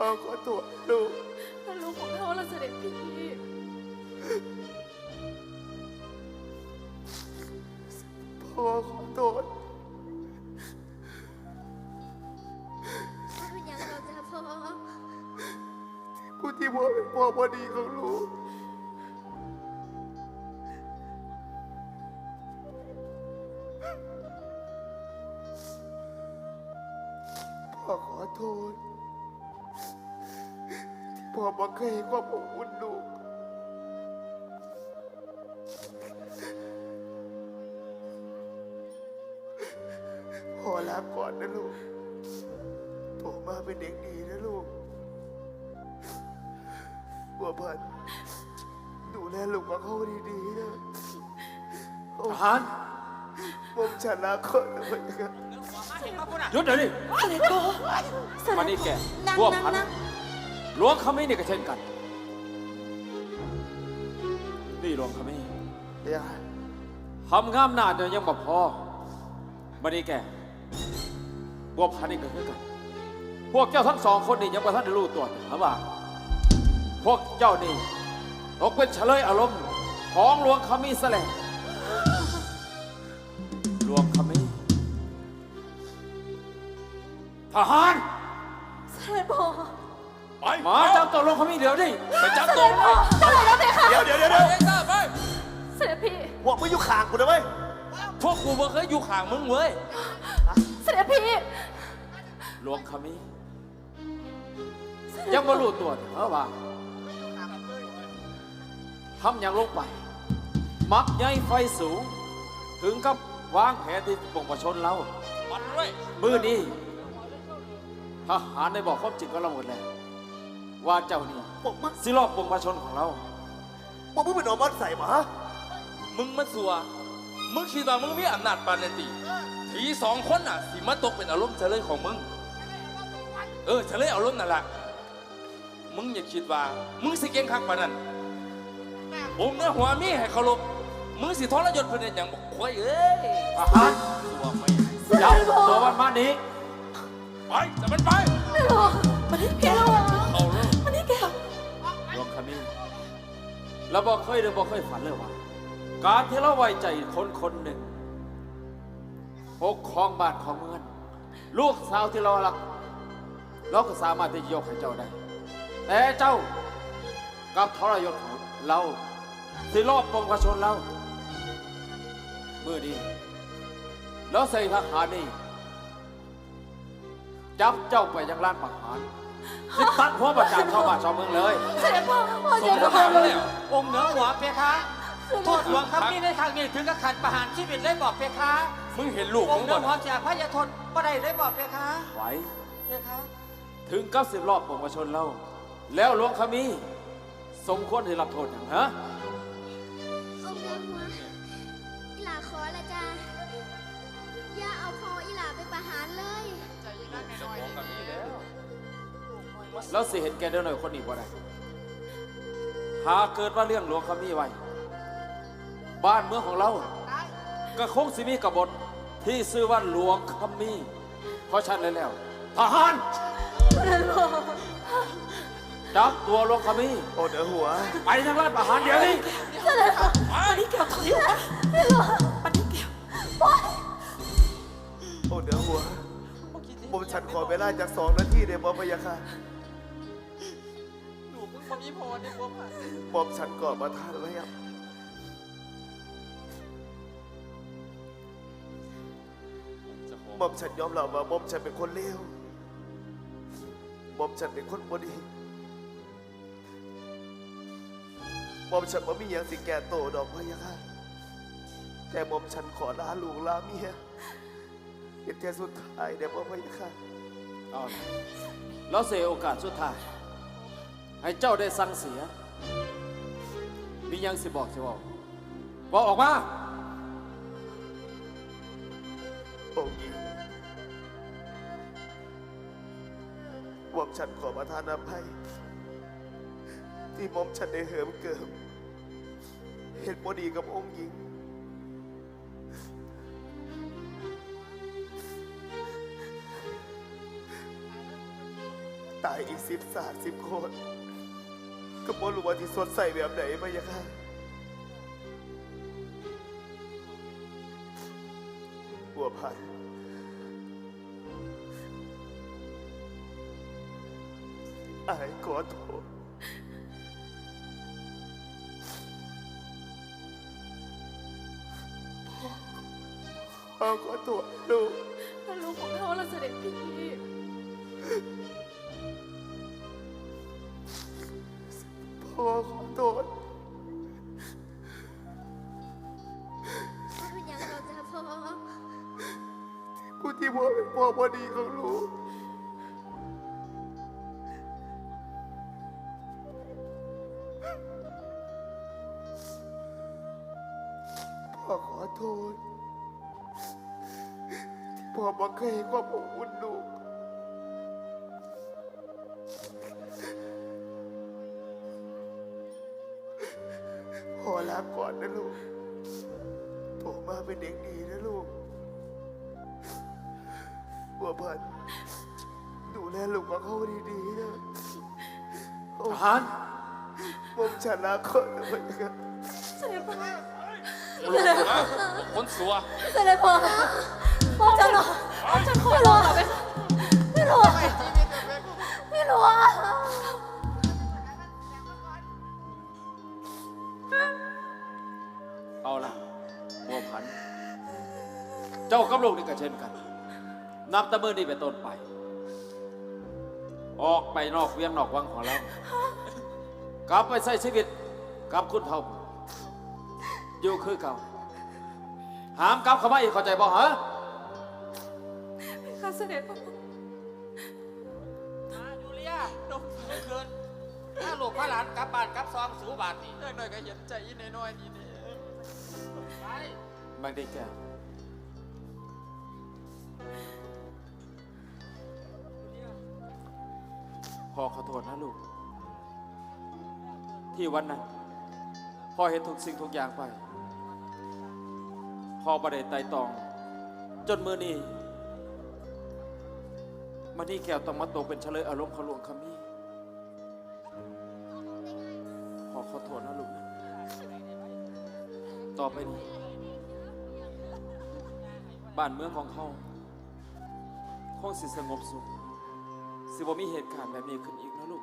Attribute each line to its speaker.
Speaker 1: พ่อขอโทษลูก
Speaker 2: ถ้าลูกของเขาละเสด็จพี่
Speaker 1: พ่อขอโทษ
Speaker 3: พ่อเป็นหยังเราจ้ะพ่อ
Speaker 1: ผู้ที่พ่อเป็นพ่อพอดีของลูก พ่อขอโทษที่ พ่อบ่เคยให้ความอบอุ่นลูกพ่อลาก่อนนะลูกโตมาเป็นเด็กดีนะลูกบัวพันดูแลลูกของเขาดีๆนะ
Speaker 4: ทหาร
Speaker 1: ผมชนะคนนะพ่อครับ
Speaker 4: หยุดเดี๋ยวนี้
Speaker 2: เสด็จพ่อเสด็จ
Speaker 4: มานี่แก
Speaker 2: นั่ง
Speaker 4: พวก
Speaker 2: นั่ง
Speaker 4: พัน
Speaker 2: นั่ง
Speaker 4: หลวงขมิ้นนี่ก็เช่นกัน นี่หลวงขมิ้น
Speaker 1: อย่า
Speaker 4: ทำงามหน้าเดียวยังบ่พอมานี่แกพวกพันนี่ก็คือกัน พวกเจ้าทั้งสองคนนี่ยังบ่ทันได้รู้ตัวหรือว่า พวกเจ้านี่ตกเป็นเฉลยอารมณ์ของหลวงขมิ้นซะแล้วหลวงขมิ้นทหาร
Speaker 2: เสด็จพ่อ
Speaker 4: ไปมาจับตัวลงเขามีเดี๋ยวดิ
Speaker 5: ไปจับตัวมันไป
Speaker 2: เสด็จแล้วเพคะ
Speaker 1: เดี๋ยวเดี๋ยวเดี๋ยวเดี๋ยว
Speaker 5: เอ็งซ่าไป
Speaker 2: เสด็จพี่
Speaker 1: พวกมึงอยู่ข้างกูนะเว้ย
Speaker 5: พวกกูบ่เคยอยู่ข้างมึงเว้ย
Speaker 2: เสด็จพี่
Speaker 4: หลวงขมียังไม่รู้ตัวเหรอว่าทำอย่างลงไป มักใหญ่ไฟสูง ถึงกับวางแผนที่ปกประชนเรา
Speaker 5: มันด้วย
Speaker 4: มือนี้ทหารได้บอกความจริงกับเราหมดแล้ว ว่าเจ้านี่
Speaker 1: พวกมึง
Speaker 4: สิรอบปกประชนของเรา
Speaker 1: พวกมึงเป็นอมัดใส่หมา
Speaker 5: มึงมันสัว มึงคิดว่ามึงมีอำนาจปานนันติ ทีสองคนน่ะสิมาตกเป็นอารมณ์เฉลยของมึง เออเฉลยอารมณ์นั่นแหละมึงอย่าคิดว่า มึงสิเก่งคักปานนั้นผมเนี่ยหัวมีให้เคารพมึงสิทรยศเพิ่นได้หยังบอกควายเอ้ย
Speaker 4: ทหาร
Speaker 5: สัวไม่
Speaker 4: จับตัวมันมานี้
Speaker 5: ไปจะมันไป
Speaker 2: ไม่หรอกมันนี่แก้ว
Speaker 5: เอา
Speaker 4: หลวงขมีเราบอกเคยหรือบอกเคยฝันเลยว่า การที่เราไว้ใจคนคนหนึ่งปกครองบ้านของเมืองลูกสาวที่เรารัก เราก็สามารถที่จะยกให้เจ้าได้ แต่เจ้ากับทรยศของเราที่รอบปวงประชาชนเราเมื่อนี้แล้วใส่ทหารนี่จับเจ้าไปยังร้านประหาร สิตัดหัวประจานชาวบ้านชาวเมืองเลย
Speaker 2: เสด็จพ่อพ่อ
Speaker 5: ส่
Speaker 2: เจ็
Speaker 5: ง
Speaker 2: บ
Speaker 5: ทหารมาแล้ว
Speaker 6: องค์เหนือหัวเพคะโทษหลวงครับนี่ในทางนี้ถึงกับขัดประหารชีวิตเลยบอกเพคะ
Speaker 5: มึงเห็นลูก
Speaker 6: อ
Speaker 5: มึ
Speaker 6: ง
Speaker 5: ง
Speaker 6: ค์เหนื
Speaker 5: บ่
Speaker 6: อหัวจากพระยาทนก็ได้เลยบอกเพคะ
Speaker 4: ไหว
Speaker 6: เพคะ
Speaker 4: ถึงกับสิบรอบปวงประชาชนเรา แล้วหลวงขมีสมควรที่รับโทษอย่างฮะ แล้วสิเห็นแกเดินหน่อยคนนี้บ่ได้หากเกิดว่าเรื่องหลวงคำนี้ไว้ บ้านเมืองของเรา ก็คงสิมีกบฏที่ชื่อว่าหลวงคำมีเพราะฉะนั้นแล้วทหาร
Speaker 2: เสด็จพ่อ
Speaker 4: จับตัวหลวงคำมี
Speaker 1: โอ้เดือหัว
Speaker 4: ไปทางร้านประหารเดี๋ยวนี้
Speaker 2: เสด็จพ่อมันนี่แก้วถอยออกมาไม่หรอกมันนี่แก้วปล่อย
Speaker 1: โอ้เดือหัวผมฉันขอเวลาจากสองนาทีเดี๋ยวบอพยาค่ะ
Speaker 6: หนู มึงมามีพรในพวกผ่าน
Speaker 1: บอมฉันก่อนมาทานแล้วครับบอมฉันยอมรับว่าบอมฉันเป็นคนเลวบอมฉันเป็นคนบดีบอมฉันว่ามีอย่างสิแก่โตดอกพยาค่ะแต่บอมฉันขอลาลูกลาเมียเป็นแค่สุดท้ายเดี๋ยวบอพยาค่ะ
Speaker 4: เอาล่ะแล้วเสียโอกาสสุดท้าย ให้เจ้าได้สั่งเสีย มียังสิบอกสิบอกบอกออกมา
Speaker 1: องค์หญิงหม่อมฉันขอประทานอภัย ที่หม่อมฉันได้เหิมเกิมเห็นบดีกับองค์หญิง ตายอีกสิบสามสิบคน ก็บ่รู้ว่าที่สดใสแบบไหนพะยะค่ะบัวพันอายขอโทษพ่อขอโทษลูก
Speaker 2: ลูกของเขาเราเสด็จพี่
Speaker 1: พ่อขอโทษ
Speaker 3: พ่เป็นหยังเราจ้าพ่อ
Speaker 1: ผู้ที่พ่อเป็นพ่อพอดีของลูกพ่อขอโทษที่พ่อบอกเคยให้ความอบอุ่นลูก พ่อลาก่อนนะลูกโตมาเป็นเด็กดีนะลูก บัวพันธุ์ดูแลลูกของเขาดีๆนะโอ้
Speaker 4: ทหาร
Speaker 1: ผมชนะคนนะพะยะค่ะ
Speaker 2: เสด็จพ่อ
Speaker 5: มึงลงกูนะคนสัว
Speaker 2: เสด็จพ่อพ่อจะหลอกพ่อจะขอร้องเหรอไหมไม่หลอกไม่หลอ
Speaker 4: เจ้ากับลูกนี่ก็เช่นกัน นับแตะมือนี้เป็นต้นไป ออกไปนอกเวียงนอกวังของเรากลับไปใช้ชีวิตกับคุณเท่าอยู่คือเก่าหามกลับเข้ามาอีกเข้าใจบ่ฮะ
Speaker 2: ข้าเสด็จพ่อ
Speaker 6: อ่ายูเลียนกเมื่อคืนถ้าลูกพระหลานกลับบ้านกลับซองสูบาทนี่เล็กน้อยก็เห็นใจอีน้อยๆนี่นี่ไป
Speaker 4: บางทีแก พ่อขอโทษนะลูก ที่วันนั้นพ่อเห็นทุกสิ่งทุกอย่างไป พ่อประเดไต่ตอง จนมือนี้มันนี่แก้วต้องมาตกเป็นเฉลยอารมณ์ของหลวงคำนี้พ่อขอโทษนะลูกนะต่อไปนี้บ้านเมืองของเขาคงสิสงบสุข สิบ่มีเหตุการณ์แบบนี้ขึ้นอีกนะลูก